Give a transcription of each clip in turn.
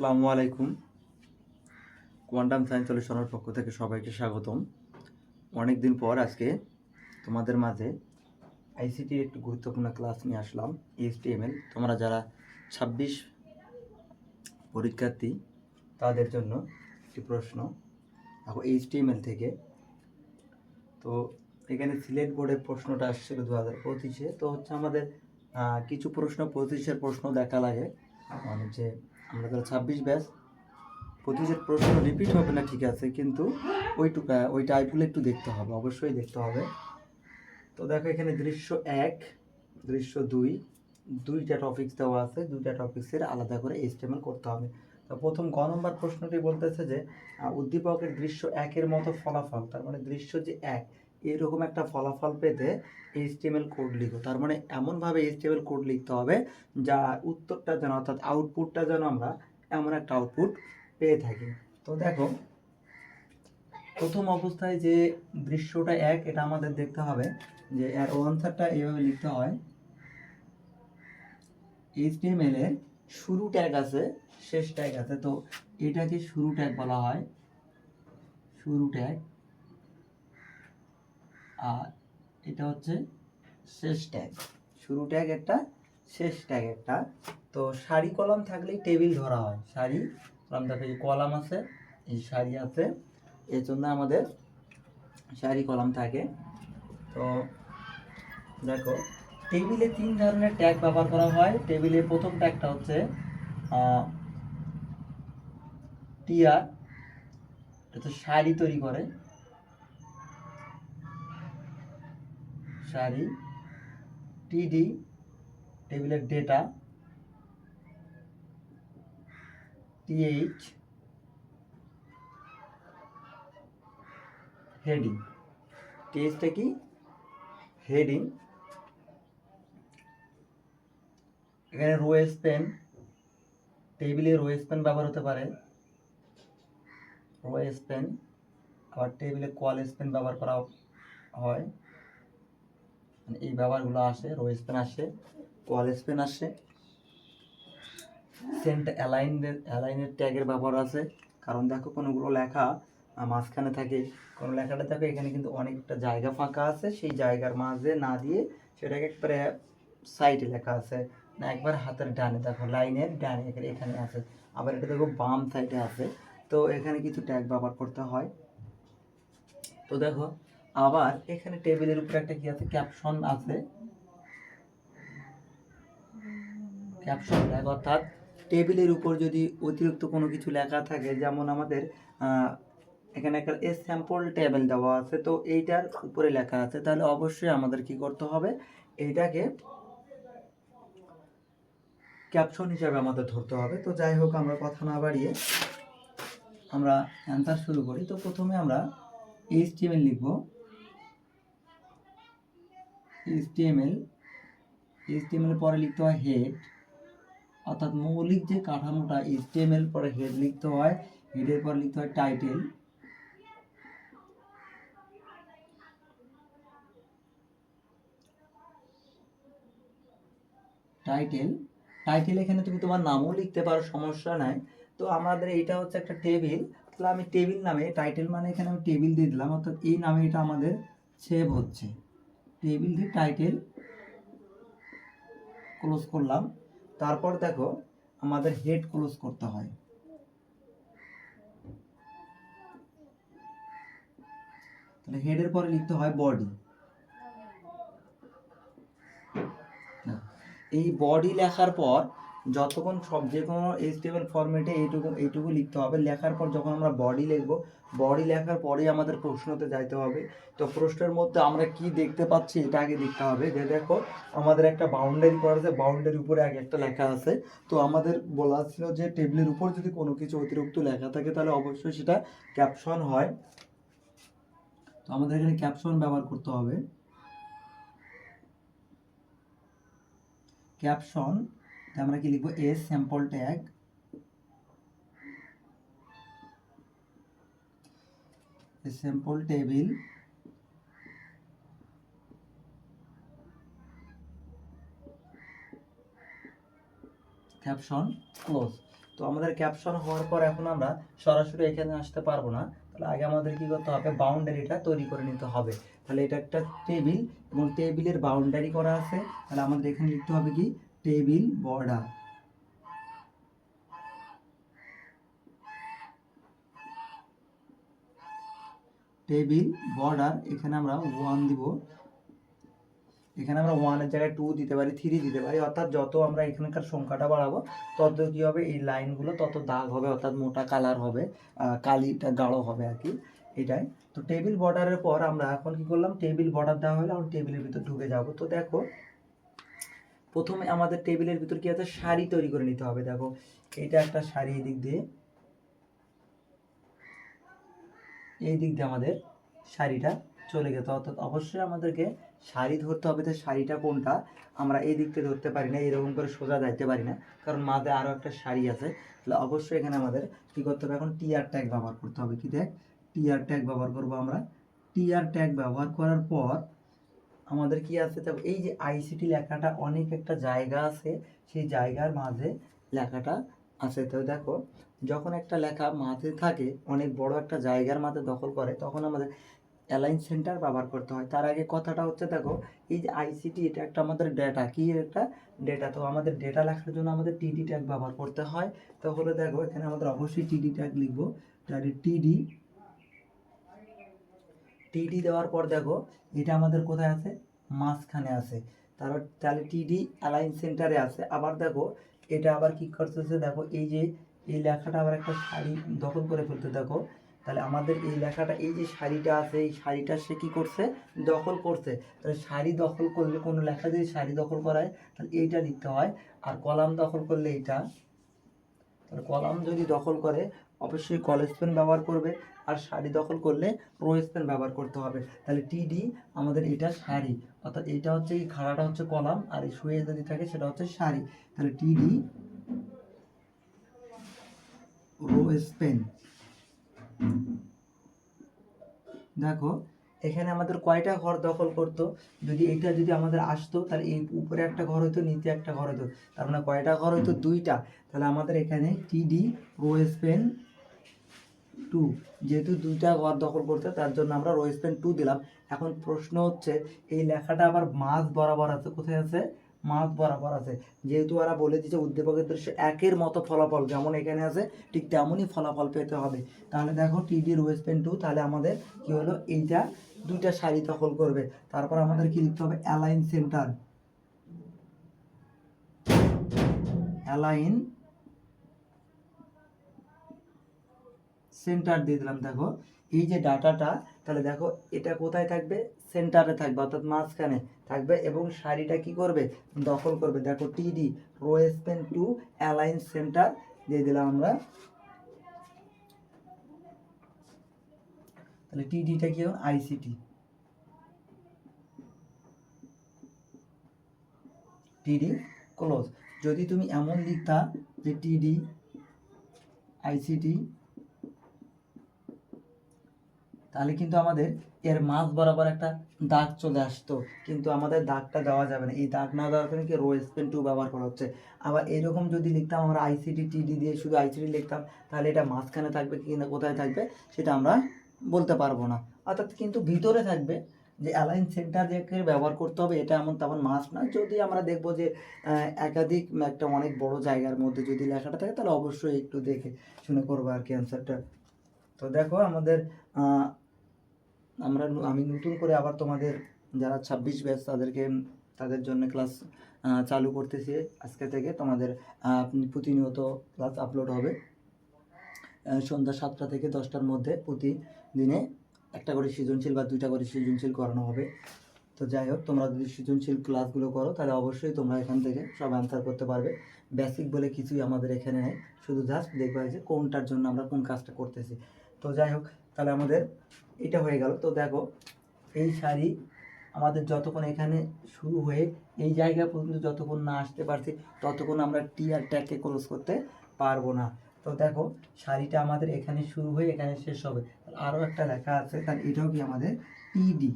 আসসালামু আলাইকুম। Quantum science সলিউশনের পক্ষ থেকে সবাইকে স্বাগতম। অনেক দিন পর আজকে তোমাদের মাঝে আইসিটির একটু গুরুত্বপূর্ণ ক্লাস নিয়ে আসলাম এইচটিএমএল তোমরা যারা ছাব্বিশ পরীক্ষার্থী, তাদের জন্য একটি প্রশ্ন। দেখো এইচটিএমএল থেকে। তো এখানে সিলেট বোর্ডের প্রশ্নটা আসছিল দু হাজার পঁচিশে। তো হচ্ছে আমাদের কিছু প্রশ্ন, পঁচিশের প্রশ্ন দেখা লাগে। মানে যে আমরা যারা ছাব্বিশ ব্যাচ পঁচিশের প্রশ্ন রিপিট হবে না, ঠিক আছে, কিন্তু ওইটুকা, ওই টাইপগুলো একটু দেখতে হবে, অবশ্যই দেখতে হবে। তো দেখো এখানে দৃশ্য এক, দৃশ্য দুই, দুইটা টপিক্স দেওয়া আছে, দুইটা টপিক্সের আলাদা করে এস্টিমেল করতে হবে। তো প্রথম ক নম্বর প্রশ্নটি বলতেছে যে উদ্দীপকের দৃশ্য একের মতো ফলাফল, তার মানে দৃশ্য যে এক এরকম একটা ফলাফল পেতে এইচটিএমএল কোড লিখো। তার মানে এমনভাবে এইচটিএমএল কোড লিখতে হবে যা উত্তরটা যেন অর্থাৎ আউটপুটটা যেন আমরা এমন একটা আউটপুট পেয়ে থাকি। তো দেখো, প্রথম অবস্থায় যে দৃশ্যটা এক, এটা আমাদের দেখতে হবে যে এর আনসারটা এইভাবে লিখতে হয়। এইচটিএমএল এর শুরু ট্যাগ আছে, শেষ ট্যাগ আছে। তো এটাকে শুরু ট্যাগ বলা হয়। শুরু ট্যাগ আর এটা হচ্ছে শেষ ট্যাগ শুরু ট্যাগ একটা, শেষ ট্যাগ একটা। তো সারি কলাম থাকলেই টেবিল ধরা হয়। সারি কলাম এই কলাম আছে, এই সারি আছে। এর জন্য আমাদের সারি কলাম থাকে। তো দেখো টেবিলে তিন ধরনের ট্যাগ ব্যবহার করা হয়। টেবিলে প্রথম ট্যাগটা হচ্ছে টিআর এটা সারি তৈরি করে। সারি টিডি টেবিলের ডেটা টিএইচ হেডিং টিএইচটা কি হেডিং এখানে রো স্পেন টেবিলে রো স্পেন ব্যবহার হতে পারে। রো স্পেন আবার টেবিলে কোয়াল স্পেন ব্যবহার করা হয়। মানে এই ব্যবহারগুলো আসে রো স্পেন আসে কোয়াল স্পেন আসে, সেন্ট অ্যালাইনের অ্যালাইনের ট্যাগের ব্যবহার আছে। কারণ দেখো কোনোগুলো লেখা মাঝখানে থাকে। কোনো লেখাটা দেখো এখানে কিন্তু অনেকটা জায়গা ফাঁকা আছে। সেই জায়গার মাঝে না দিয়ে সেটাকে একবারে সাইডে লেখা আছে। না, একবার হাতের ডানে দেখো, লাইনের ডানে এখানে আছে। আবার এটা দেখো বাম সাইডে আছে। তো এখানে কিছু ট্যাগ ব্যবহার করতে হয়। তো দেখো আবার এখানে টেবিলের উপরে একটা কি আছে? ক্যাপশন আছে। ক্যাপশন ট্যাগ অর্থাৎ টেবিলের উপর যদি অতিরিক্ত কোনো কিছু লেখা থাকে, যেমন আমাদের এখানে একটা এ স্যাম্পল টেবিল দেওয়া আছে, তো এইটার উপরে লেখা আছে। তাহলে অবশ্যই আমাদের কি করতে হবে? এইটাকে ক্যাপশন হিসাবে আমাদের ধরতে হবে। তো যাই হোক, আমরা কথা না বাড়িয়ে আমরা অ্যান্সার শুরু করি। তো প্রথমে আমরা এইচটিএমএল লিখব। এইচটিএমএল এইচটিএমএল পরে লিখতে হয় হেড অর্থাৎ মৌলিক যে কাঠামোটা এইচটিএমএল পরে হেড লিখতে হয় হেডের পর লিখতে হয় টাইটেল টাইটেল টাইটেল এখানে তুমি তোমার নামও লিখতে পারো, সমস্যা নাই। তো আমাদের এটা হচ্ছে একটা টেবিল তাহলে আমি টেবিল নামে টাইটেল মানে এখানে আমি টেবিল দিয়ে দিলাম, অর্থাৎ এই নামে এটা আমাদের সেভ হচ্ছে। টেবিল দিয়ে টাইটেল ক্লোজ করলাম। তারপর দেখো, আমাদের হেড ক্লোজ করতে হয়। তাহলে হেডের পরে লিখতে হয় বডি। এই বডি লেখার পর যতক্ষণ সব যে কোনো এইচটিএমএল ফরম্যাটে এইটুকু এইটুকু লিখতে হবে, লেখার পর যখন আমরা বডি লিখব বডি লেখার পরেই আমাদের প্রশ্নতে যাইতে হবে। তো প্রশ্নের মধ্যে আমরা কি দেখতে পাচ্ছি এটা আগে দেখতে হবে। যে দেখো, আমাদের একটা বাউন্ডারি করা আছে বাউন্ডারির উপরে আগে একটা লেখা আছে। তো আমাদের বলা ছিল যে টেবিলের উপর যদি কোনো কিছু অতিরিক্ত লেখা থাকে, তাহলে অবশ্যই সেটা ক্যাপশন হয়। তো আমাদের এখানে ক্যাপশন ব্যবহার করতে হবে। ক্যাপশন আমরা কি লিখব? S sample tag sample table caption close তো আমাদের ক্যাপশন হওয়ার পর এখন আমরা সরাসরি এখানে আসতে পারব না। তাহলে আগে আমাদের কি করতে হবে? বাউন্ডারিটা তৈরি করে নিতে হবে। তাহলে এটা একটা টেবিল এবং টেবিলের বাউন্ডারি করা আছে। তাহলে আমাদের এখানে লিখতে হবে কি? টেবিল বর্ডার টেবিল বর্ডার এখানে আমরা ওয়ান দিব। এখানে আমরা ওয়ানের জায়গায় টু দিতে পারি থ্রি দিতে পারি। অর্থাৎ যত আমরা এখানকার সংখ্যাটা বাড়াবো, তত কী হবে, এই লাইনগুলো তত দাগ হবে, অর্থাৎ মোটা কালার হবে কালিটা গাঢ় হবে আর কি। এটাই। তো টেবিল বর্ডারের পর আমরা এখন কি করলাম, টেবিল বর্ডার দেওয়া হলে আমরা টেবিলের ভিতর ঢুকে যাব। তো দেখো প্রথমে আমাদের টেবিলের ভিতর কি আছে? শাড়ি তৈরি করে নিতে হবে, দেখো। এটা একটা শাড়ি এই দিক দিয়ে। এই দিক দিয়ে আমাদের শাড়িটা চলে গেছে। অর্থাৎ অবশ্যই আমাদেরকে শাড়ি ধরতে হবে তো শাড়িটা কোনটা। আমরা এই দিক থেকে ধরতে পারি না, এরকম করে সোজা যাইতে পারি না, কারণ মাঝে আরও একটা শাড়ি আছে। তাহলে অবশ্যই এখানে আমাদের কী করতে হবে? এখন টিআর ট্যাগ ব্যবহার করতে হবে। কি দেখ টিআর ট্যাগ ব্যবহার করব আমরা। টিআর ট্যাগ ব্যবহার করার পর আমাদের কি আছে? দেখো এই যে আইসিটি লেখাটা অনেক একটা জায়গা আছে, সেই জায়গার মাঝে লেখাটা আছে। তো দেখো, যখন একটা লেখা মাঝে থাকে, অনেক বড় একটা জায়গার মাঝে দখল করে, তখন আমাদের অ্যালাইন সেন্টার ব্যবহার করতে হয়। তার আগে কথাটা হচ্ছে, দেখো, এই যে আইসিটি এটা একটা আমাদের ডেটা কি একটা ডেটা তো আমাদের ডেটা লেখার জন্য আমাদের টিডি ট্যাগ ব্যবহার করতে হয়। তাহলে দেখো, এখানে আমাদের অবশ্যই টিডি ট্যাগ লিখব। তাহলে টিডি টিডি দেওয়ার পর দেখো, এটা আমাদের কোথায় আছে? মাঝখানে আছে। তারপর তাহলে টিডি অ্যালাইন সেন্টারে আছে। আবার দেখো, এটা আবার কি করতেছে? দেখো, এই যে, এই লেখাটা আবার একটা শাড়ি দখল করে ফেলতে দেখো। তাহলে আমাদের এই লেখাটা, এই যে শাড়িটা আছে, এই শাড়িটা সে কী করছে? দখল করছে। তাহলে শাড়ি দখল করলে, কোনো লেখা যদি শাড়ি দখল করায়, তাহলে এইটা লিখতে হয়। আর কলাম দখল করলে এইটা। তাহলে কলাম যদি দখল করে অবশ্যই কলেজ পেন ব্যবহার করবে আর শাড়ি দখল করলে রোয়েস পেন ব্যবহার করতে হবে। তাহলে টিডি আমাদের এটা শাড়ি। অর্থাৎ এটা হচ্ছে এই খাড়াটা হচ্ছে কলাম আর এই শুয়ে যদি থাকে সেটা হচ্ছে শাড়ি। তাহলে টিডি রোয়েস পেন দেখো, এখানে আমাদের কয়টা ঘর দখল করতো? যদি এটা যদি আমাদের আসতো, তাহলে এই উপরে একটা ঘর হতো নিচে একটা ঘর হতো তার মানে কয়টা ঘর হতো দুইটা। তাহলে আমাদের এখানে টিডি রোয়েস পেন টু যেহেতু দুইটা ঘর দখল করছে, তার জন্য আমরা রোয়েস পেন টু দিলাম। এখন প্রশ্ন হচ্ছে, এই লেখাটা আবার মাঝ বরাবর আছে, কোথায় আছে? মাঝ বরাবর আছে। যেহেতু ওরা বলে দিচ্ছে উদ্দীপকের দৃশ্য একের মতো ফলাফল, যেমন এখানে আছে, ঠিক তেমনই ফলাফল পেতে হবে। তাহলে দেখো টিডি রোয়েস পেন টু তাহলে আমাদের কি হলো? এইটা, দুইটা শাড়ি দখল করবে। তারপর আমাদের কি লিখতে হবে? অ্যালাইন সেন্টার অ্যালাইন সেন্টার দিয়ে দিলাম, দেখো। এই যে ডাটাটা, তাহলে দেখো, এটা কোথায় থাকবে? সেন্টারে থাকবে, অর্থাৎ মাঝখানে থাকবে এবং শাড়িটা কি করবে? দখল করবে। দেখো TD rowspan two align center দিয়ে দিলাম আমরা। তাহলে টিডিটা কি হবে? আইসিটি টিডি ক্লোজ যদি তুমি এমন লিখতা যে টিডি আইসিটি তাহলে কিন্তু আমাদের এর মাঝ বরাবর একটা দাগ চলে আসতো। কিন্তু আমাদের দাগটা দেওয়া যাবে না। এই দাগ না দেওয়ার কারণে কি রোয়েস পেন টু ব্যবহার করা হচ্ছে। আবার এরকম যদি লিখতাম আমরা আইসিটি টিডি দিয়ে শুধু আইসিটি লিখতাম, তাহলে এটা মাঝখানে থাকবে কি না, কোথায় থাকবে, সেটা আমরা বলতে পারব না। অর্থাৎ কিন্তু ভিতরে থাকবে যে অ্যালাইন সেন্টার দেখে ব্যবহার করতে হবে, এটা এমন তেমন মাস না। যদি আমরা দেখব যে একাধিক একটা অনেক বড় জায়গার মধ্যে যদি লেখাটা থাকে, তাহলে অবশ্যই একটু দেখে শুনে করব আর কি অ্যান্সারটা তো দেখো আমাদের আমরা আমি নতুন করে আবার তোমাদের যারা ছাব্বিশ ব্যাচ তাদেরকে, তাদের জন্য ক্লাস চালু করতেছি আজকে থেকে। তোমাদের প্রতিনিয়ত ক্লাস আপলোড হবে সন্ধ্যা সাতটা থেকে দশটার মধ্যে প্রতিদিনে একটা করে সৃজনশীল বা দুইটা করে সৃজনশীল করানো হবে। তো যাই হোক, তোমরা যদি সৃজনশীল ক্লাসগুলো করো, তাহলে অবশ্যই তোমরা এখান থেকে সব অ্যান্সার করতে পারবে। বেসিক বলে কিছুই আমাদের এখানে নেই, শুধু জাস্ট দেখবে যে কোনটার জন্য আমরা কোন কাজটা করতেছি। তো যাই হোক, তাহলে আমাদের এটা হয়ে গেল। তো দেখো, এই শাড়ি আমাদের যতক্ষণ এখানে শুরু হয়ে এই জায়গা পর্যন্ত যতক্ষণ না আসতে পারছি, ততক্ষণ আমরা টি আর ট্যাগকে ক্লোজ করতে পারব না। তো দেখো, শাড়িটা আমাদের এখানে শুরু হয়ে এখানে শেষ হবে। আরও একটা লেখা আছে তাহলে এটাও কি আমাদের টিডি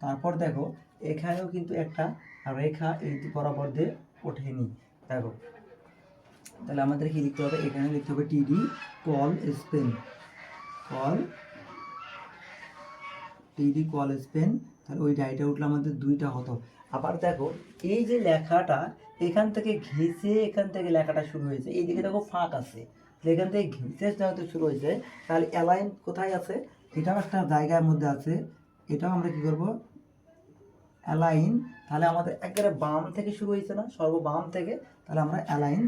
তারপর দেখো, এখানেও কিন্তু একটা রেখা এই বরাবর দিয়ে ওঠেনি। দেখো তাহলে আমাদের কি লিখতে হবে? এখানে লিখতে হবে TD colspan col TD colspan তাহলে ওই ডাইটা উঠলে আমাদের দুইটা হতো। আবার দেখো, এই যে লেখাটা, এখান থেকে ঘেঁষে এখান থেকে লেখাটা শুরু হয়েছে। এই দিকে দেখো ফাঁক আছে। এখান থেকে ঘেঁষে যেহেতু শুরু হয়েছে, তাহলে অ্যালাইন কোথায় আছে? এটাও একটা জায়গার মধ্যে আছে। এটাও আমরা কি করব? অ্যালাইন তাহলে আমাদের একেবারে বাম থেকে শুরু হয়েছে না? সর্ব বাম থেকে। তাহলে আমরা অ্যালাইন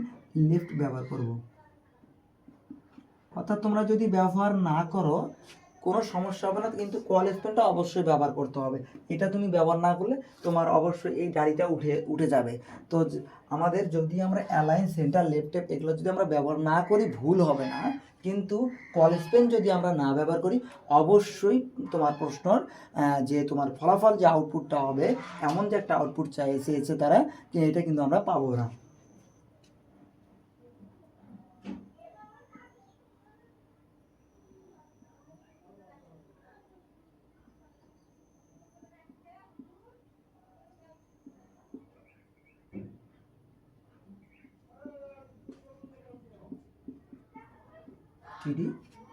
লেফট ব্যবহার করব। অর্থাৎ তোমরা যদি ব্যবহার না করো, কোনো সমস্যা হবে না, কিন্তু কল স্পেনটা অবশ্যই ব্যবহার করতে হবে। এটা তুমি ব্যবহার না করলে তোমার অবশ্যই এই গাড়িটা উঠে উঠে যাবে। তো আমাদের যদি আমরা অ্যালাইন সেন্টার লেফট এগুলো যদি আমরা ব্যবহার না করি, ভুল হবে না। কিন্তু কল স্পেন যদি আমরা না ব্যবহার করি, অবশ্যই তোমার প্রশ্নর যে তোমার ফলাফল যে আউটপুটটা হবে, এমন যে একটা আউটপুট চাই চেয়েছে তারা এটা কিন্তু আমরা পাবো না। থ্রি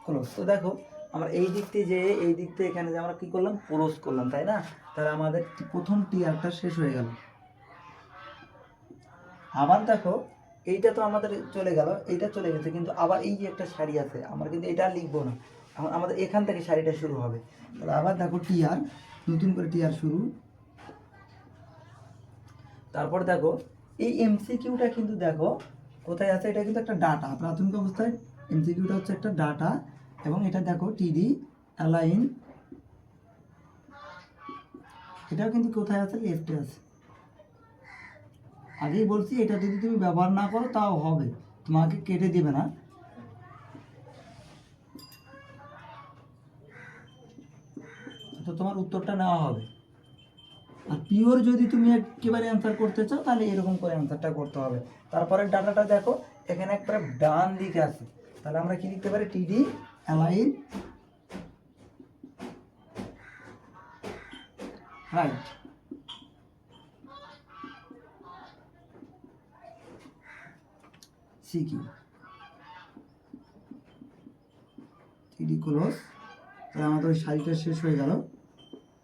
ক্লোজ তো দেখো, আমরা এই দিক থেকে যে এই দিক থেকে এখানে যে আমরা কি করলাম? ক্লোজ করলাম, তাই না? তাহলে আমাদের প্রথম টিয়ারটা শেষ হয়ে গেল। আবার দেখো, এইটা তো আমাদের চলে গেল, এইটা চলে গেছে, কিন্তু আবার এই যে একটা শাড়ি আছে, আমরা কিন্তু এটা লিখব না। এখন আমাদের এখান থেকে শাড়িটা শুরু হবে। তাহলে আবার দেখো টিয়ার নতুন করে টিয়ার শুরু। তারপর দেখো, এই এমসিকিউটা কিন্তু দেখো, কোথায় আছে? এটা কিন্তু একটা ডাটা, প্রাথমিক অবস্থায় এমসিকিউটা হচ্ছে একটা ডাটা এবং এটা দেখো টিডি অ্যালাইন এটাও কিন্তু কোথায় আছে? লেফটে আছে। আগেই বলছি, এটা যদি তুমি ব্যবহার না করো, তাও হবে। তোমাকে কেটে দিবে না। তো তোমার উত্তরটা নেওয়া হবে। আর পিওর যদি তুমি একেবারে অ্যান্সার করতে চাও, তাহলে এরকম করে অ্যান্সারটা করতে হবে। তারপরে ডাটাটা দেখো, এখানে একবারে ডান দিকে আছে। তাহলে আমরা কি লিখতে পারি? টিডি অ্যালাইন রাইট সিকি টিডি ক্লোজ তাহলে আমাদের ওই শাড়িটা শেষ হয়ে গেল।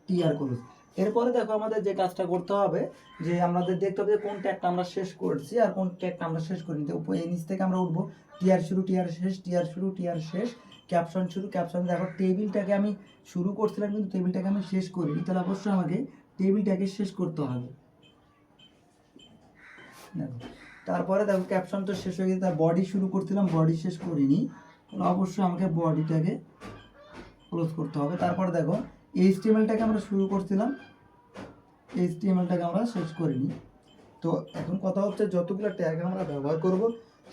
টি আর ক্লোজ এরপরে দেখো আমাদের যে কাজটা করতে হবে, যে আমাদের দেখতে হবে যে কোন ট্যাগটা আমরা শেষ করছি আর কোন ট্যাগটা আমরা শেষ করিনি। তো এই নিচ থেকে আমরা উঠবো। টিয়ার শুরু টিয়ার শেষ টিয়ার শুরু টিয়ার শেষ ক্যাপশন শুরু ক্যাপশন দেখো টেবিলটাকে আমি শুরু করছিলাম কিন্তু টেবিলটাকে আমি শেষ করিনি। তাহলে অবশ্যই আমাকে টেবিলটাকে শেষ করতে হবে। দেখো, তারপরে দেখো ক্যাপশন তো শেষ হয়ে গেছে। তার বডি শুরু করছিলাম বডি শেষ করিনি। তাহলে অবশ্যই আমাকে বডিটাকে ক্লোজ করতে হবে। তারপরে দেখো এইচটিএমএলটাকে আমরা শুরু করছিলাম এইচটিএমএলটাকে আমরা শেষ করিনি। তো এখন কথা হচ্ছে যতগুলো ট্যাগ আমরা ব্যবহার করব,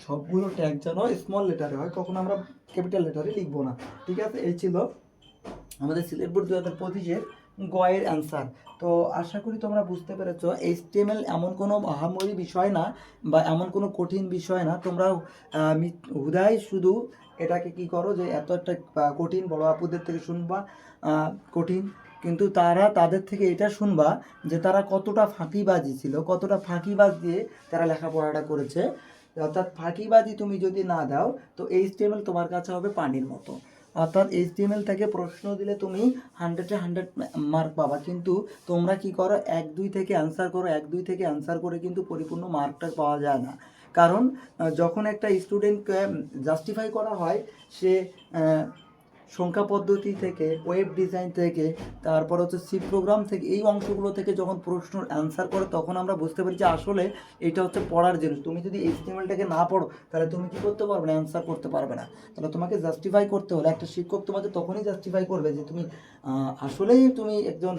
সবগুলো ট্যাগ যেন স্মল লেটারে হয়, কখনো আমরা ক্যাপিটাল লেটারে লিখব না। ঠিক আছে? এই ছিল আমাদের সিলেট বোর্ড দু হাজার পঁচিশের গয়ের অ্যান্সার তো আশা করি তোমরা বুঝতে পেরেছ এইচটিএমএল এমন কোনো মহামরি বিষয় না বা এমন কোনো কঠিন বিষয় না। তোমরা হুদাই শুধু এটাকে কি করো যে, এত একটা কঠিন বড় আপুদের থেকে শুনবা। কঠিন। কিন্তু তারা তাদের থেকে এটা শুনবা যে তারা কতটা ফাঁকিবাজি ছিল, কতটা ফাঁকিবাজ দিয়ে তারা লেখাপড়াটা করেছে। অর্থাৎ ফাঁকিবাজি তুমি যদি না দাও, তো এইচটিএমএল তোমার কাছে হবে পানির মতো। অর্থাৎ এইচটিএমএল থেকে প্রশ্ন দিলে তুমি হান্ড্রেডে হান্ড্রেড মার্ক পাবা। কিন্তু তোমরা কি করো, এক, দুই থেকে অ্যান্সার করো, এক, দুই থেকে অ্যান্সার করে কিন্তু পরিপূর্ণ মার্কটা পাওয়া যায় না। কারণ যখন একটা স্টুডেন্টকে জাস্টিফাই করা হয়, সে সংখ্যা পদ্ধতি থেকে ওয়েব ডিজাইন থেকে, তারপর হচ্ছে সি প্রোগ্রাম থেকে, এই অংশগুলো থেকে যখন প্রশ্ন অ্যান্সার করে, তখন আমরা বুঝতে পারি যে আসলে এটা হচ্ছে পড়ার জিনিস। তুমি যদি এইচটিএমএলটাকে না পড়ো, তাহলে তুমি কি করতে পারবে না অ্যান্সার করতে পারবে না। তাহলে তোমাকে জাস্টিফাই করতে হলে, একটা শিক্ষক তোমাকে তখনই জাস্টিফাই করবে যে তুমি আসলেই তুমি একজন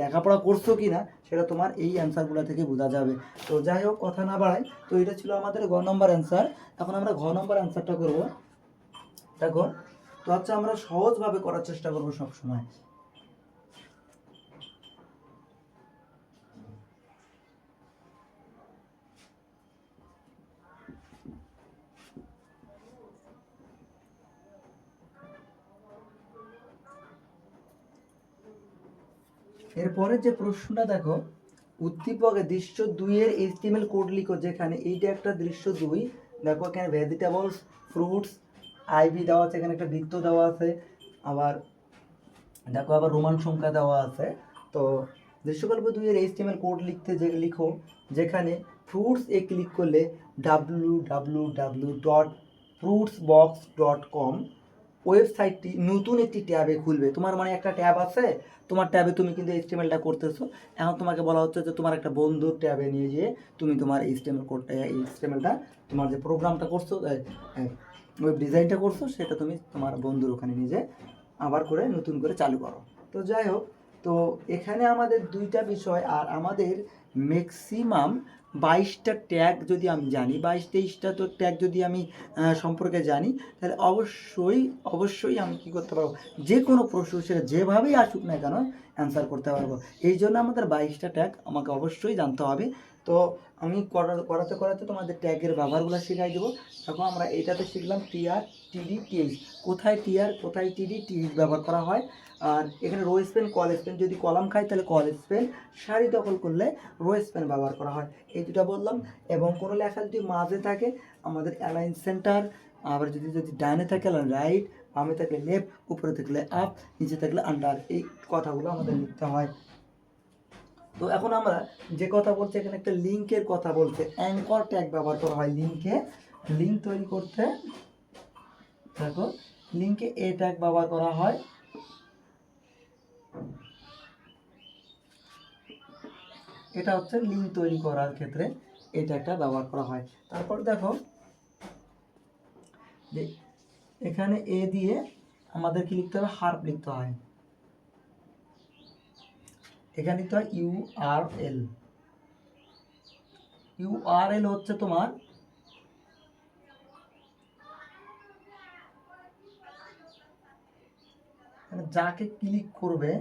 লেখাপড়া করছ কি না সেটা তোমার এই অ্যান্সারগুলো থেকে বোঝা যাবে। তো যাই হোক, কথা না বাড়াই তো এটা ছিল আমাদের ঘ নম্বর অ্যান্সার এখন আমরা ঘ নম্বর অ্যান্সারটা করব। দেখো তো হচ্ছে আমরা সহজভাবে করার চেষ্টা করব সব সময় এরপরে যে প্রশ্নটা দেখো, উদ্দীপকে দৃশ্য দুইয়ের এইচটিএমএল কোড লিখো যেখানে এইটা একটা দৃশ্য দুই, দেখো এখানে ভেজিটেবলস ফ্রুটস আইভি দেওয়া আছে, এখানে একটা বৃত্ত দেওয়া আছে, আবার দেখো আবার রোমান সংখ্যা দেওয়া আছে। তো দৃশ্যকল্প দুইয়ের এইচটিএমএল কোড লিখতে যে, লিখো, যেখানে ফ্রুটস এ ক্লিক করলে W W W dot fruits box dot com ওয়েবসাইটটি নতুন একটি ট্যাবে খুলবে। তোমার মানে একটা ট্যাব আছে, তোমার ট্যাবে তুমি কিন্তু এইচটিএমএলটা করতেছো। এখন তোমাকে বলা হচ্ছে যে, তোমার একটা বন্ধুর ট্যাবে নিয়ে গিয়ে তুমি তোমার এইচটিএমএল কোড এইচটিএমএলটা তোমার যে প্রোগ্রামটা করছ ওয়েব ডিজাইনটা করছ, সেটা তুমি তোমার বন্ধুর ওখানে নিজে আবার করে নতুন করে চালু করো। তো যাই হোক, তো এখানে আমাদের দুইটা বিষয়, আর আমাদের ম্যাক্সিমাম বাইশটা ট্যাগ যদি আমি জানি, বাইশ, তেইশটা তো ট্যাগ যদি আমি সম্পর্কে জানি, তাহলে অবশ্যই অবশ্যই আমি কী করতে পারব? যে কোনো প্রশ্ন, সেটা যেভাবেই আসুক না কেন অ্যান্সার করতে পারব। এই জন্য আমাদের বাইশটা ট্যাগ আমাকে অবশ্যই জানতে হবে। তো আমি করা- করাতে করাতে তোমাদের ট্যাগের ব্যবহারগুলো শেখাই দেবো। তখন আমরা এটাতে শিখলাম টিআর টিডি টিএইচ কোথায় টিআর কোথায় টিডি টিএইচ ব্যবহার করা হয়? আর এখানে রো স্পেন কল স্পেন যদি কলাম খাই, তাহলে কল স্পেন সারি দখল করলে রো স্পেন ব্যবহার করা হয়। এই দুটো বললাম। এবং কোনো লেখা যদি মাঝে থাকে, আমাদের অ্যালাইন সেন্টার আবার যদি যদি ডাইনে থাকে রাইট বামে থাকলে লেফট উপরে থাকলে আপ নিচে থাকলে আন্ডার এই কথাগুলো আমাদের লিখতে হয়। তো এখন আমরা যে কথা বলছি, এখানে একটা লিঙ্কের কথা বলছে। অ্যাঙ্কর ট্যাগ ব্যবহার করা হয় লিঙ্কে লিঙ্ক তৈরি করতে দেখো লিঙ্কে এ ট্যাগ ব্যবহার করা হয়। এটা হচ্ছে লিঙ্ক তৈরি করার ক্ষেত্রে এই ট্যাগটা ব্যবহার করা হয়। তারপর দেখো যে এখানে এ দিয়ে আমাদের কি লিখতে হবে হার্প লিখতে হয়। এখানে তো হয় ইউ আর এল। ইউ আর এল হচ্ছে তোমার মানে যাকে ক্লিক করবে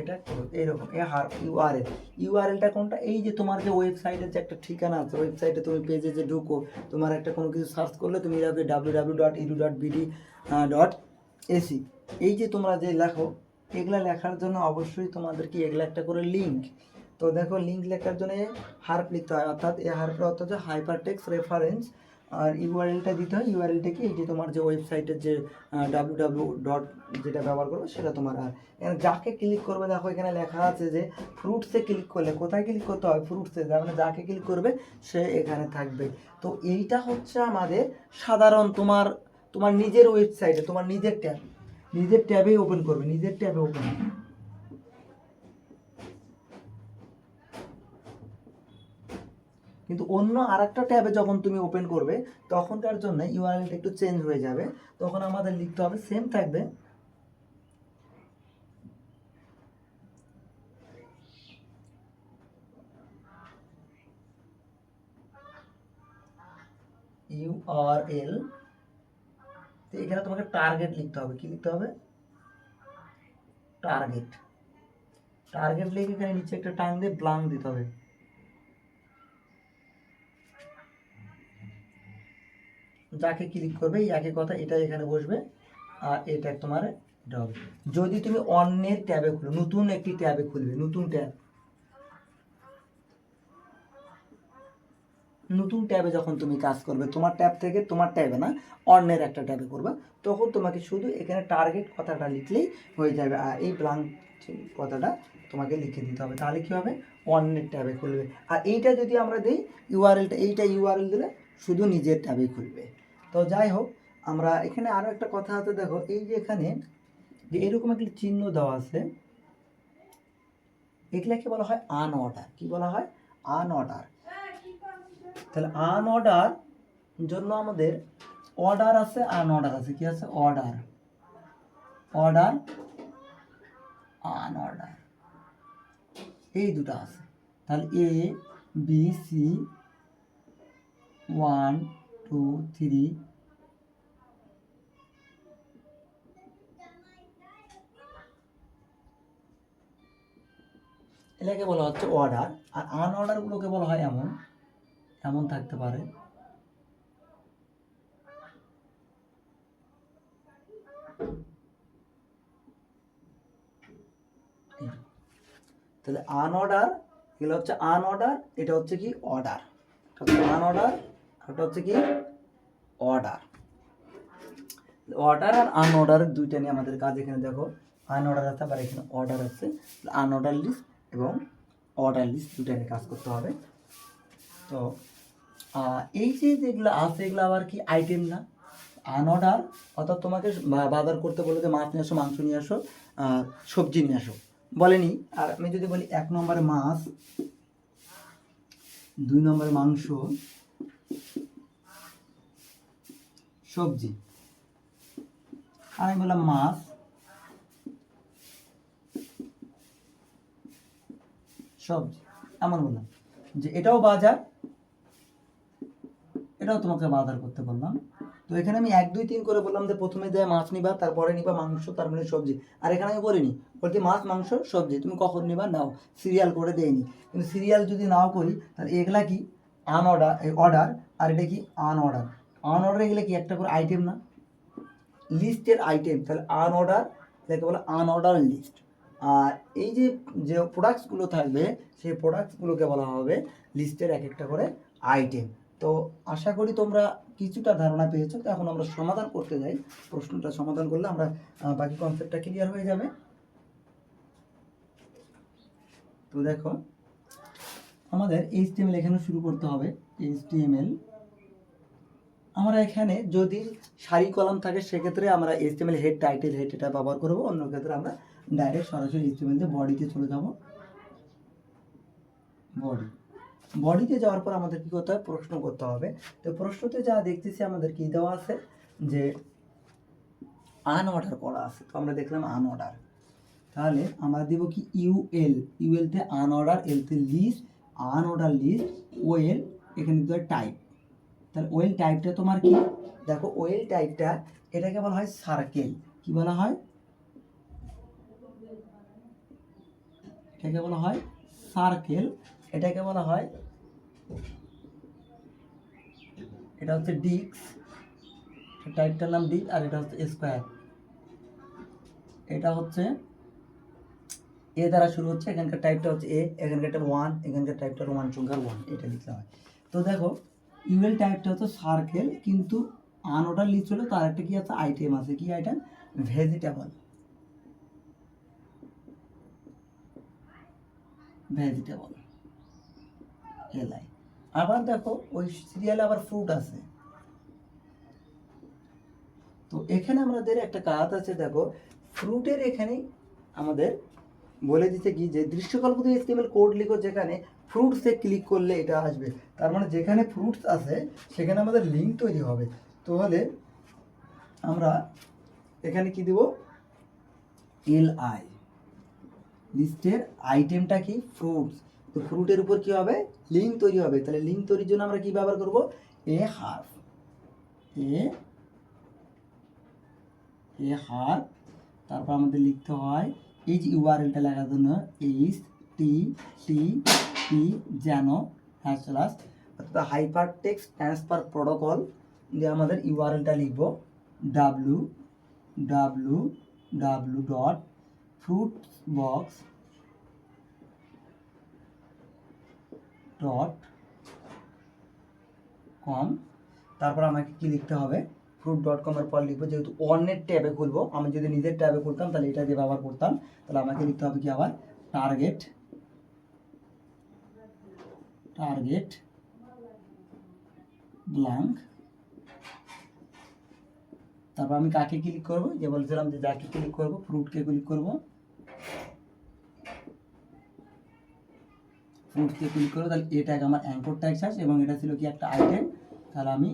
এটা করো এইরকম এ হার ইউআরএল ইউআরএলটা কোনটা? এই যে তোমার যে ওয়েবসাইটের যে একটা ঠিকানা আছে ওয়েবসাইটে তুমি পেজে যে ঢুকো, তোমার একটা কোনো কিছু সার্চ করলে তুমি যাবে W W dot edu dot BD dot AC এই যে তোমরা যে লেখো, এগুলা লেখার জন্য অবশ্যই তোমাদেরকে এগুলা একটা করে লিঙ্ক তো দেখো লিঙ্ক লেখার জন্য হার্প লিখতে হয়, অর্থাৎ এ হার্পের অর্থ হচ্ছে হাইপার টেক্স রেফারেন্স আর ইউআরএলটা দিতে হয়। ইউআরএলটা কি এই যে তোমার যে ওয়েবসাইটের যে ডাব্লিউ ডাব্লিউ ডট যেটা ব্যবহার করবে সেটা তোমার আর। এখানে যাকে ক্লিক করবে, দেখো এখানে লেখা আছে যে ফ্রুটসে ক্লিক করলে, কোথায় ক্লিক করতে হয়? ফ্রুটসে মানে যাকে ক্লিক করবে, সে এখানে থাকবে। তো এইটা হচ্ছে আমাদের সাধারণ তোমার তোমার নিজের ওয়েবসাইটে তোমার নিজের ট্যাব নিজের ট্যাবেই ওপেন করবে, নিজের ট্যাবে ওপেন কিন্তু অন্য আরেকটা ট্যাবে যখন তুমি ওপেন করবে তখনকার জন্য ইউআরএলটা একটু চেঞ্জ হয়ে যাবে। তখন আমাদের লিখতে হবে সেম থাকবে। ইউআরএল তো এখানে তোমাকে টার্গেট লিখতে হবে। কি লিখতে হবে? টার্গেট টার্গেট লিখে এখানে নিচে একটা টান দিয়ে ব্লাঙ্ক দিতে হবে। যাকে ক্লিক করবে, এই একই কথা এটা এখানে বসবে, আর এটা তোমার এটা হবে। যদি তুমি অন্যের ট্যাবে খুলো, নতুন একটি ট্যাবে খুলবে, নতুন ট্যাব। নতুন ট্যাবে যখন তুমি কাজ করবে, তোমার ট্যাব থেকে তোমার ট্যাবে না, অন্যের একটা ট্যাবে করবে, তখন তোমাকে শুধু এখানে টার্গেট কথাটা লিখলেই হয়ে যাবে, আর এই ব্লাঙ্ক কথাটা তোমাকে লিখে দিতে হবে। তাহলে কী হবে? অন্যের ট্যাবে খুলবে। আর এইটা যদি আমরা দিই ইউআরএলটা এইটা ইউআরএল দিলে শুধু নিজের ট্যাবেই খুলবে। তো যাই হোক, আমরা এখানে আরও একটা কথা আছে, দেখো, এই যে এখানে যে এরকম একটি চিহ্ন দেওয়া আছে, এগুলাকে বলা হয় আন অর্ডার কি বলা হয়? আন অর্ডার তাহলে আন অর্ডার জন্য আমাদের অর্ডার আছে আন অর্ডার আছে। কি আছে? অর্ডার অর্ডার আন অর্ডার এই দুটো আছে। তাহলে A B C one two three এটাকে বলা হচ্ছে অর্ডার আর আন অর্ডারগুলোকে বলা হয় এমন এমন থাকতে পারে। তাহলে আনঅর্ডার এগুলো হচ্ছে আনঅর্ডার এটা হচ্ছে কি অর্ডার আনঅর্ডার এটা হচ্ছে কি? অর্ডার অর্ডার আর আনঅর্ডার দুইটা নিয়ে আমাদের কাজ এখানে দেখো। আনঅর্ডার আছে, আবার এখানে অর্ডার আছে। আনঅর্ডার লিস্ট এবং অর্ডার লিস্ট দুইটা নিয়ে কাজ করতে হবে। তো এই যে যেগুলো আছে, এগুলো আবার কি আইটেম না? আনঅর্ডার অর্থাৎ তোমাকে বাজার করতে বলে যে মাছ নিয়ে আসো, মাংস নিয়ে আসো সবজি নিয়ে আসো। বলেনি, আর আমি যদি বলি এক নম্বরে মাছ, দুই নম্বরে মাংস সবজি। আর আমি বললাম মাছ। সবজি। এমন বললাম যে এটাও বাজার। এটাও তোমাকে বাজার করতে বললাম। তো এখানে আমি এক, দুই, তিন করে বললাম যে প্রথমে দেয় মাছ নিবা, তারপরে নিবা মাংস তারপরে সবজি। আর এখানে আমি বলিনি, বলছি মাছ, মাংস, সবজি। তুমি কখন নিবা? নাও। সিরিয়াল করে দেয়নি। কিন্তু সিরিয়াল যদি নাও করি, তাহলে এগুলা কি? আনঅর্ডার অর্ডার আর এটা কি? আনঅর্ডার আনঅর্ডার এগুলো কি একটা করে আইটেম না? লিস্টের আইটেম তাহলে আনঅর্ডার এটাকে বলে আনঅর্ডার লিস্ট আর এই যে যে প্রোডাক্টসগুলো থাকবে, সেই প্রোডাক্টসগুলোকে বলা হবে লিস্টের এক একটা করে আইটেম তো আশা করি তোমরা কিছুটা ধারণা পেয়েছ, তো এখন আমরা সমাধান করতে যাই। প্রশ্নটা সমাধান করলে আমরা বাকি কনসেপ্টটা ক্লিয়ার হয়ে যাবে। তো দেখো, আমাদের এইচটিএমএল এখানে শুরু করতে হবে। এইচটিএমএল আমরা এখানে যদি সারি কলাম থাকে, সেক্ষেত্রে আমরা এইচটিএমএল হেড টাইটেল হেড এটা ব্যবহার করব। অন্য ক্ষেত্রে আমরা ডাইরেক্ট সরাসরি এইচটিএমএল দিয়ে বডিতে চলে যাব। বডি বডিতে যাওয়ার পর আমাদের কি করতে হবে? প্রশ্ন করতে হবে। তো প্রশ্নতে যা দেখতেছি, আমাদের কি দেওয়া আছে? যে আন অর্ডার করা আছে। তো আমরা দেখলাম আন অর্ডার তাহলে আমরা দেব কি? ইউএল ইউএলতে আনঅর্ডার এলতে লিস্ট আনঅর্ডার লিস্ট ওয়েল এখানে দিতে হয় টাইপ তাহলে ওয়েল টাইপটা তোমার কি? দেখো ওয়েল টাইপটা এটাকে বলা হয় সার্কেল কি বলা হয়? এটাকে বলা হয় সার্কেল এটাকে বলা হয় এটা হচ্ছে ডিক্স টাইপটার নাম ডিক আর এটা হচ্ছে স্কোয়ার এটা হচ্ছে এ দ্বারা শুরু হচ্ছে, এখানকার টাইপটা হচ্ছে এ এখানকার ওয়ান এখানকার টাইপটা ওয়ান সংখ্যার ওয়ান এটা লিখতে হয়। তো দেখো ইউএল টাইপটা হচ্ছে সার্কেল কিন্তু আনঅর্ডার লিস্ট হলো, তার একটা কি আছে আইটেম আছে। কি আইটেম ভেজিটেবল ভেজিটেবল এলাই আবার দেখো, ওই সিরিয়ালে আবার ফ্রুট আছে। তো এখানে আমাদের একটা কাজ আছে, দেখো। ফ্রুটের এখানে আমাদের বলে দিতে কি, যে দৃশ্যকল্প দিয়ে এসটিএমএল কোড লিখো যেখানে ফ্রুটসে ক্লিক করলে এটা আসবে। তার মানে যেখানে ফ্রুটস আছে, সেখানে আমাদের লিঙ্ক তৈরি হবে। তাহলে আমরা এখানে কি দেব? এল আই লিস্টের আইটেমটা কি? ফ্রুটস তো ফ্রুটের উপর কি হবে? লিঙ্ক তৈরি হবে। তাহলে লিঙ্ক তৈরির জন্য আমরা কি ব্যবহার করব? এ হার্ফ এ এ হার্ফ তারপর আমাদের লিখতে হয় এই যে ইউআরএলটা লেখার জন্য এইচ টি টি পি যেন হ্যাশলাস অর্থাৎ হাইপার টেক্সট ট্রান্সফার প্রোটোকল দিয়ে আমাদের ইউআরএলটা লিখব W W W dot fruit box dot com তারপর আমাকে কি লিখতে হবে? ফ্রুট ডট কমের পর লিখব, যেহেতু অন্যের ট্যাবে খুলবো, আমি যদি নিজের ট্যাবে খুলতাম তাহলে এটা দিয়ে ব্যবহার করতাম, তাহলে আমাকে লিখতে হবে কি আবার? টার্গেট টার্গেট ব্ল্যাঙ্ক তারপর আমি কাকে ক্লিক করব? যে বলছিলাম যে যাকে ক্লিক করব ফ্রুটকে ক্লিক করব। ফ্রুটকে ক্লিক করব, তাহলে এটা আমার অ্যাঙ্কর ট্যাক্স আছে এবং এটা ছিল কি একটা আইটেম তাহলে আমি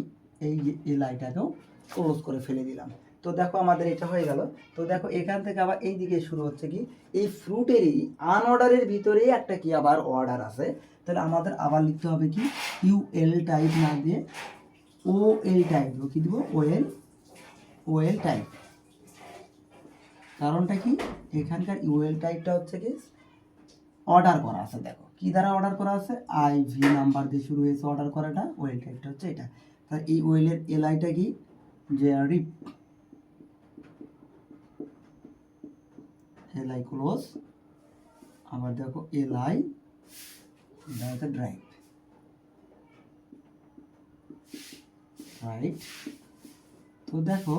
এই এই লাইনটাকেও ক্লোজ করে ফেলে দিলাম। তো দেখো আমাদের এটা হয়ে গেল। তো দেখো এখান থেকে আবার এই দিকে শুরু হচ্ছে কি? এই ফ্রুটেরই আনঅর্ডারের ভিতরেই একটা কি আবার অর্ডার আছে? তাহলে আমাদের আবার লিখতে হবে কি? ইউ এল টাইপ না দিয়ে ও এল টাইপ কি দেবো ও এল ও এল টাইপ কারণটা কি? এখানকার ইউএল টাইপটা হচ্ছে কি? অর্ডার করা আছে, দেখো। কি দ্বারা অর্ডার করা আছে? আই ভি নাম্বার দিয়ে শুরু হয়েছে অর্ডার করাটা ওয়েল টাইপটা হচ্ছে এটা। তাহলে এই ওয়েলের এলআইটা কি? যে রিপ এল আই ক্লোজ আবার দেখো এল আই হচ্ছে ড্রাইভ রাইট তো দেখো,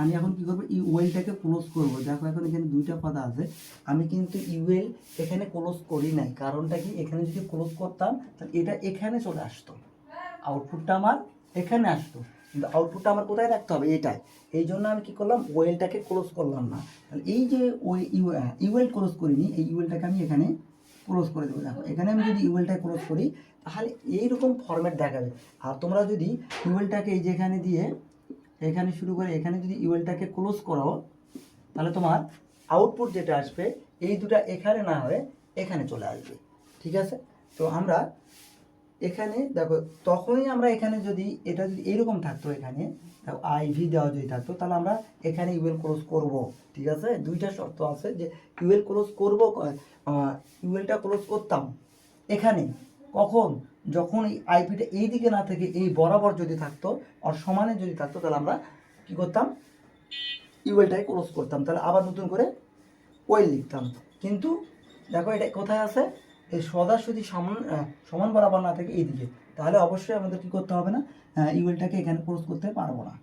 আমি এখন কি করব? ইউএলটাকে ক্লোজ করব। দেখো এখন এখানে দুইটা কথা আছে। আমি কিন্তু ইউএল এখানে ক্লোজ করি নাই। কারণটা কি? এখানে যদি ক্লোজ করতাম, তাহলে এটা এখানে চলে আসতো। আউটপুটটা আমার এখানে আসতো। কিন্তু আউটপুটটা আমার কোথায় রাখতে হবে? এটাই। এই জন্য আমি কি করলাম? ওয়েলটাকে ক্লোজ করলাম না। তাহলে এই যে ওই ইউএল ক্লোজ করিনি, এই ইউএলটাকে আমি এখানে ক্লোজ করে দেবো। দেখো, এখানে আমি যদি ইউএলটা ক্লোজ করি, তাহলে এইরকম ফর্মেট দেখাবে। আর তোমরা যদি ইউএলটাকে এই যেখানে দিয়ে, এখানে শুরু করে, এখানে যদি ইউএলটাকে ক্লোজ করো তাহলে তোমার আউটপুট যেটা আসবে, এই দুটা এখানে না হয়ে এখানে চলে আসবে। ঠিক আছে? তো আমরা এখানে, দেখো, তখনই আমরা এখানে যদি, এটা যদি এরকম থাকতো এখানে দেখো আইভি দেওয়া যদি থাকতো, তাহলে আমরা এখানে ইউএল ক্লোজ করব, ঠিক আছে? দুইটা শর্ত আছে যে ইউএল ক্লোজ করব ইউএলটা ক্লোজ করতাম। এখানে, কখন? যখন এই আইপিটা এই দিকে না থেকে এই বরাবর যদি থাকতো, আর সমানে যদি থাকতো, তাহলে আমরা কি করতাম? ইউএলটাকে ক্লোজ করতাম। তাহলে আবার নতুন করে ওয়েল লিখতাম। কিন্তু, দেখো এটা কোথায় আছে? এই সদাসুদি সমান সমান বরাবর না থেকে এইদিকে। তাহলে অবশ্যই আমাদের কি করতে হবে না? ইউএলটাকে এখানে ক্লোজ করতে পারব না।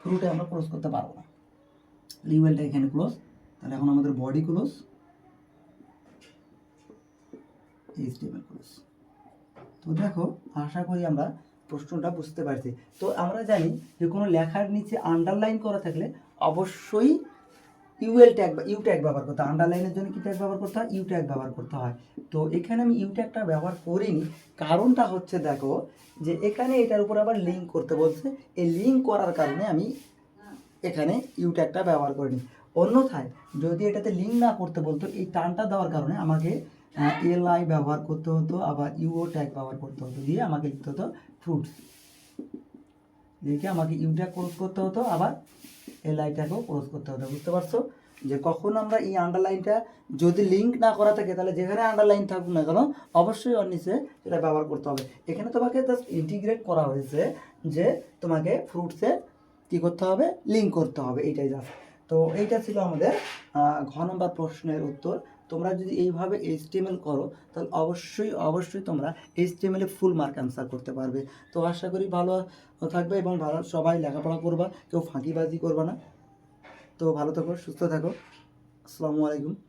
ফ্রুটে আমরা ক্লোজ করতে পারব না। ইউএলটা এখানে ক্লোজ তাহলে এখন আমাদের বডি ক্লোজ এইচটিএমএল ক্লোজ তো দেখো, আশা করি আমরা প্রশ্নটা বুঝতে পারছি। তো আমরা জানি যে কোনো লেখার নিচে আন্ডারলাইন করা থাকলে অবশ্যই ইউএল ট্যাগ বা ইউ ট্যাগ ব্যবহার করতে হয়। আন্ডারলাইনের জন্য কি ট্যাগ ব্যবহার করতে হয়? ইউ ট্যাগ ব্যবহার করতে হয়। তো এখানে আমি ইউ ট্যাগটা ব্যবহার করিনি। কারণটা হচ্ছে দেখো যে এখানে এটার উপর আবার লিঙ্ক করতে বলছে। এই লিঙ্ক করার কারণে আমি এখানে ইউ ট্যাগটা ব্যবহার করিনি। অন্যথায় যদি এটাতে লিঙ্ক না করতে বলতো, এই টানটা দেওয়ার কারণে আমাকে এল আই ব্যবহার করতে হতো, আবার ইউও ট্যাগ ব্যবহার করতে হতো দিয়ে আমাকে লিখতে হতো ফ্রুটস লিখে আমাকে ইউ ট্যাগ করতে হতো, আবার এল লাইনটাকেও ক্রস করতে হবে, বুঝতে পারছ? যে কখন আমরা এই আন্ডারলাইনটা যদি লিঙ্ক না করা থাকে, তাহলে যেখানে আন্ডারলাইন থাকুক না কেন, অবশ্যই ওর নিচে সেটা ব্যবহার করতে হবে। এখানে তোমাকে জাস্ট ইন্টিগ্রেট করা হয়েছে যে তোমাকে ফ্রুটসে কী করতে হবে? লিঙ্ক করতে হবে, এইটাই জাস্ট তো এইটা ছিল আমাদের ঘ নম্বর প্রশ্নের উত্তর। তোমরা যদি এইভাবে এইচটিএমএল করো, তাহলে অবশ্যই অবশ্যই তোমরা এইচটিএমএলে ফুল মার্ক অ্যান্সার করতে পারবে। তো আশা করি ভালো থাকবে এবং ভালো, সবাই লেখাপড়া করবা, কেউ ফাঁকিবাজি করবা না। তো ভালো থাকো, সুস্থ থাকো। আসসালামু আলাইকুম।